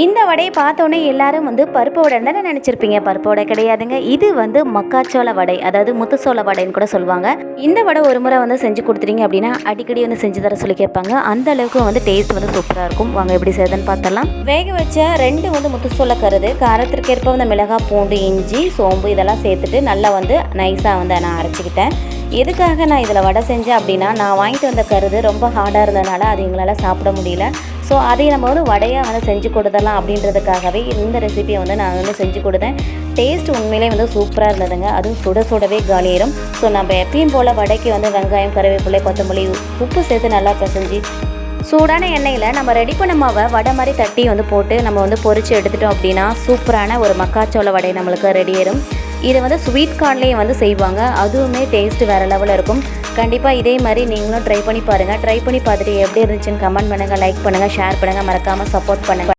இந்த வடையை பார்த்தோன்னே எல்லாரும் வந்து பருப்பு வடைன்னு தானே நினச்சிருப்பீங்க? பருப்பு வடை கிடையாதுங்க. இது வந்து மக்காச்சோள வடை அதாவது முத்துசோள வடைன்னு கூட சொல்லுவாங்க. இந்த வடை ஒரு முறை வந்து செஞ்சு கொடுத்துட்டீங்க அப்படின்னா அடிக்கடி வந்து செஞ்சு தர சொல்லி கேட்பாங்க. அந்த அளவுக்கு வந்து டேஸ்ட் வந்து சூப்பராக இருக்கும். வாங்க எப்படி செய்யுதுன்னு பார்த்தலாம் வேக வச்ச ரெண்டு வந்து முத்துசோள கருது காரத்திற்கேற்ப வந்து மிளகாய் பூண்டு இஞ்சி சோம்பு இதெல்லாம் சேர்த்துட்டு நல்லா வந்து நைஸாக வந்து நான் அரைச்சிக்கிட்டேன். எதுக்காக நான் இதில் வடை செஞ்சேன் அப்படின்னா நான் வாங்கிட்டு வந்த கருது ரொம்ப ஹார்டாக இருந்ததுனால அது எங்களால் சாப்பிட முடியல. ஸோ அதை நம்ம வந்து வடையாக வந்து செஞ்சு கொடுத்துடலாம் அப்படின்றதுக்காகவே இந்த ரெசிபியை வந்து நான் வந்து செஞ்சு கொடுத்தேன். டேஸ்ட் உண்மையிலே வந்து சூப்பராக இருந்ததுங்க. அதுவும் சுட சுடவே காலியாயிரும் ஸோ நம்ம எப்பயும் போல் வடைக்கு வந்து வெங்காயம் கருவேப்பிலை கொத்தமல்லி உப்பு சேர்த்து நல்லா பிசைஞ்சு சூடான எண்ணெயில் நம்ம ரெடி பண்ண மாவை வடை மாதிரி தட்டி வந்து போட்டு நம்ம வந்து பொறிச்சு எடுத்துட்டோம் அப்படின்னா சூப்பரான ஒரு மக்காச்சோள வடை நம்மளுக்கு ரெடி ஆயிரும். இதை வந்து ஸ்வீட் கார்ன்லேயும் வந்து செய்வாங்க. அதுவுமே டேஸ்ட் வேறு லெவலில் இருக்கும். கண்டிப்பாக இதே மாதிரி நீங்களும் ட்ரை பண்ணி பாருங்கள் ட்ரை பண்ணி பார்த்துட்டு எப்படி இருந்துச்சுன்னு கமெண்ட் பண்ணுங்கள் லைக் பண்ணுங்கள் ஷேர் பண்ணுங்கள் மறக்காமல் சப்போர்ட் பண்ணுங்கள்